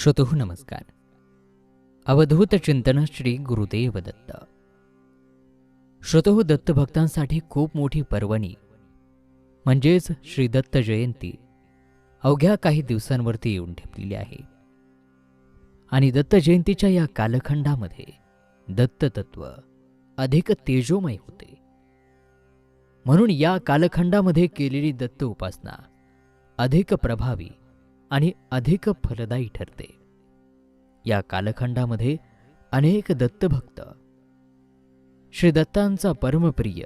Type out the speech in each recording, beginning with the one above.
श्रोतः नमस्कार. अवधूत चिंतन श्री गुरुदेव दत्त श्रोतः दत्त भक्तांसाठी खूप मोठी पर्वणी म्हणजेच श्री दत्त जयंती अवघ्या काही दिवसांवरती येऊन ठेपलेली आहे. आणि दत्त जयंतीच्या या कालखंडामध्ये दत्ततत्व अधिक तेजोमय होते. म्हणून या कालखंडामध्ये केलेली दत्त उपासना अधिक प्रभावी आणि अधिक फलदायी ठरते. या कालखंडामध्ये अनेक दत्तभक्त श्री दत्तांचा परमप्रिय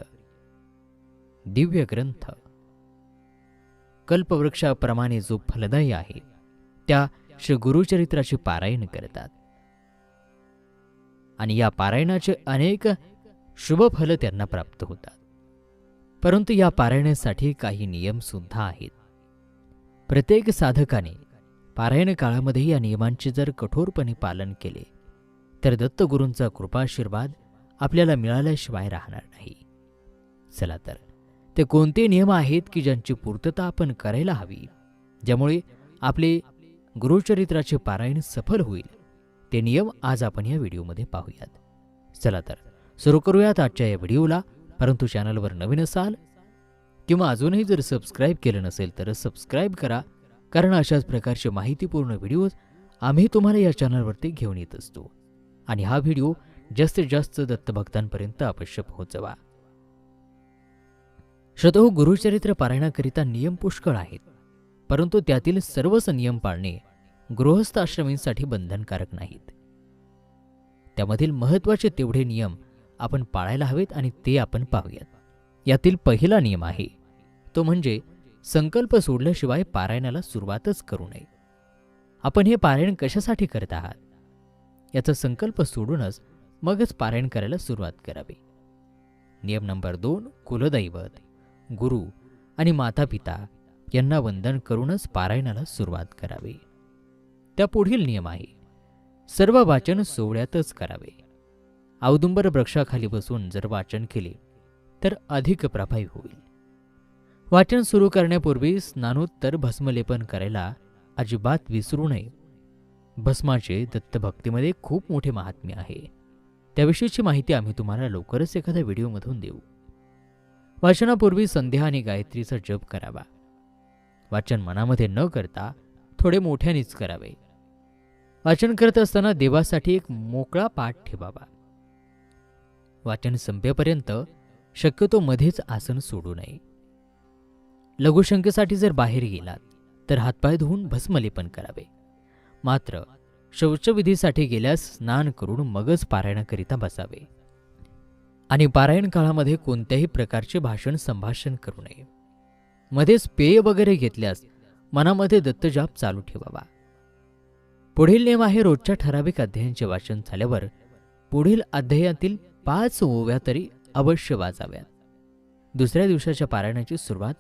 दिव्य ग्रंथ कल्पवृक्षाप्रमाणे जो फलदायी आहे त्या श्री गुरुचरित्राचे पारायण करतात. आणि या पारायणाचे अनेक शुभ फल त्यांना प्राप्त होतात. परंतु या पारायणासाठी काही नियम सुद्धा आहेत. प्रत्येक साधकाने पारायण काळामध्ये या नियमांचे जर कठोरपणे पालन केले तर दत्तगुरूंचा कृपाशीर्वाद आपल्याला मिळाल्याशिवाय राहणार नाही. चला तर ते कोणते नियम आहेत की ज्यांची पूर्तता आपण करायला हवी ज्यामुळे आपले गुरुचरित्राचे पारायण सफल होईल? ते नियम आज आपण या व्हिडिओमध्ये पाहूयात. चला तर सुरू करूयात आजच्या या व्हिडिओला. परंतु चॅनलवर नवीन असाल किंवा अजूनही जर सबस्क्राईब केलं नसेल तर सबस्क्राईब करा. कारण अशाच प्रकारचे माहितीपूर्ण व्हिडिओज आम्ही तुम्हाला या चॅनलवरती घेऊन येत असतो. आणि हा व्हिडिओ जास्तीत जास्त दत्तभक्तांपर्यंत अवश्य पोहोचवा. श्रोतो गुरुचरित्र पारायणाकरिता नियम पुष्कळ आहेत परंतु त्यातील सर्वच नियम पाळणे गृहस्थ आश्रमींसाठी बंधनकारक नाहीत. त्यामधील महत्त्वाचे तेवढे नियम आपण पाळायला हवेत आणि ते आपण पाहूयात. यातील पहिला नियम आहे तो म्हणजे संकल्प सोडल्याशिवाय पारायणाला सुरुवातच करू नये. आपण हे पारायण कशासाठी करत आहात? याचा संकल्प सोडूनच मगच पारायण करायला सुरुवात करावी. नियम नंबर दोन कुलदैवत. गुरु आणि माता पिता यांना वंदन करूनच पारायणाला सुरुवात करावी. त्या पुढील नियम आहे सर्व वाचन सोहळ्यातच करावे. औदुंबर वृक्षाखाली बसून जर वाचन केले तर अधिक प्रभावी होईल. वाचन सुरू करण्यापूर्वी स्नानोत्तर भस्मलेपन करायला अजिबात विसरू नये. भस्माचे दत्तभक्तीमध्ये खूप मोठे महात्म्य आहे. त्याविषयीची माहिती आम्ही तुम्हाला लवकरच एखाद्या व्हिडिओमधून देऊ. वाचनापूर्वी संध्या आणि गायत्रीचा जप करावा. वाचन मनामध्ये न करता थोडे मोठ्यानेच करावे. वाचन करत असताना देवासाठी एक मोकळा पाठ ठेवावा. वाचन संपेपर्यंत शक्यतो मध्येच आसन सोडू नये. लघुशंकेसाठी जर बाहेर गेलात तर हातपाय धुवून भस्मलेपन करावे. मात्र शौचविधीसाठी गेल्यास स्नान करून मगच पारायणाकरिता बसावे. आणि पारायण काळामध्ये कोणत्याही प्रकारचे भाषण संभाषण करू नये. मध्येच पेय वगैरे घेतल्यास मनामध्ये दत्तजाप चालू ठेवावा. पुढील नियम आहे रोजच्या ठराविक अध्यायांचे वाचन झाल्यावर पुढील अध्यायातील पाच ओव्या तरी अवश्य वाचाव्यात. दुसऱ्या दिवसाच्या पारायणाची सुरुवात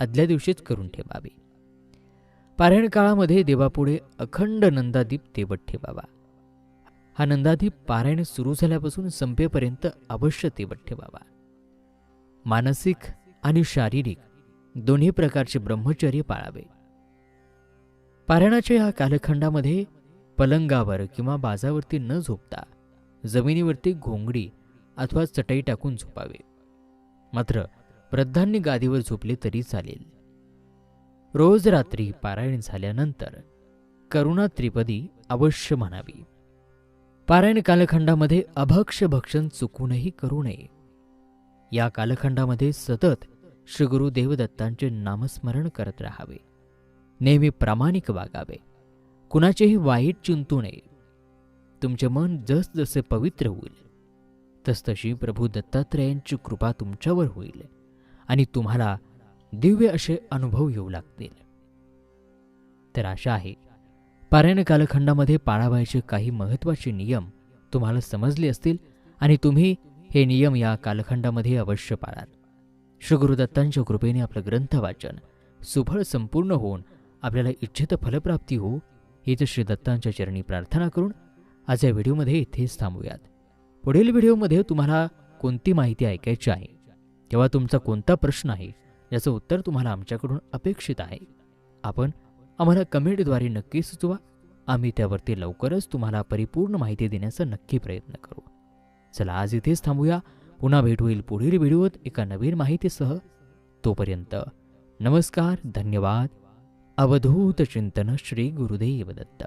आदल्या दिवशीच करून ठेवावे. पारायण काळामध्ये देवापुढे अखंड नंदादीप तेवत ठेवावा. हा नंदादीप पारायण सुरू झाल्यापासून संपेपर्यंत अवश्य तेवत ठेवावा. मानसिक आणि शारीरिक दोन्ही प्रकारचे ब्रह्मचर्य पाळावे. पारायणाच्या या कालखंडामध्ये पलंगावर किंवा बाजावरती न झोपता जमिनीवरती घोंगडी अथवा चटई टाकून झोपावे. मात्र वृद्धांनी गादीवर झोपले तरी चालेल. रोज रात्री पारायण झाल्यानंतर करुणा त्रिपदी अवश्य म्हणावी. पारायण कालखंडामध्ये अभक्ष भक्षण चुकूनही करू नये. या कालखंडामध्ये सतत श्रीगुरु देवदत्तांचे नामस्मरण करत राहावे. नेहमी प्रामाणिक वागावे. कुणाचेही वाईट चिंतू नये. तुमचे मन जसजसे पवित्र होईल तसतशी प्रभू दत्तात्रेयांची कृपा तुमच्यावर होईल. आणि तुम्हाला दिव्य असे अनुभव येऊ लागतील. तर आशा आहे पारायण कालखंडामध्ये पाळावायचे काही महत्त्वाचे नियम तुम्हाला समजले असतील आणि तुम्ही हे नियम या कालखंडामध्ये अवश्य पाळाल. श्रीगुरुदत्तांच्या कृपेने आपलं ग्रंथ वाचन सुफळ संपूर्ण होऊन आपल्याला इच्छित फलप्राप्ती हो हीच श्री दत्तांच्या चरणी प्रार्थना करून आज या व्हिडिओमध्ये इथेच थांबूयात. पुढील व्हिडिओमध्ये तुम्हाला कोणती माहिती ऐकायची आहे? किंवा तुमचा कोणता प्रश्न आहे याचं उत्तर तुम्हाला आमच्याकडून अपेक्षित आहे. आपण आम्हाला कमेंटद्वारे नक्की सुचवा. आम्ही त्यावरती लवकरच तुम्हाला परिपूर्ण माहिती देण्याचा नक्की प्रयत्न करू. चला आज इथेच थांबूया. पुन्हा भेट होईल पुढील व्हिडिओत एका नवीन माहितीसह. तोपर्यंत नमस्कार धन्यवाद. अवधूत चिंतन श्री गुरुदेव दत्त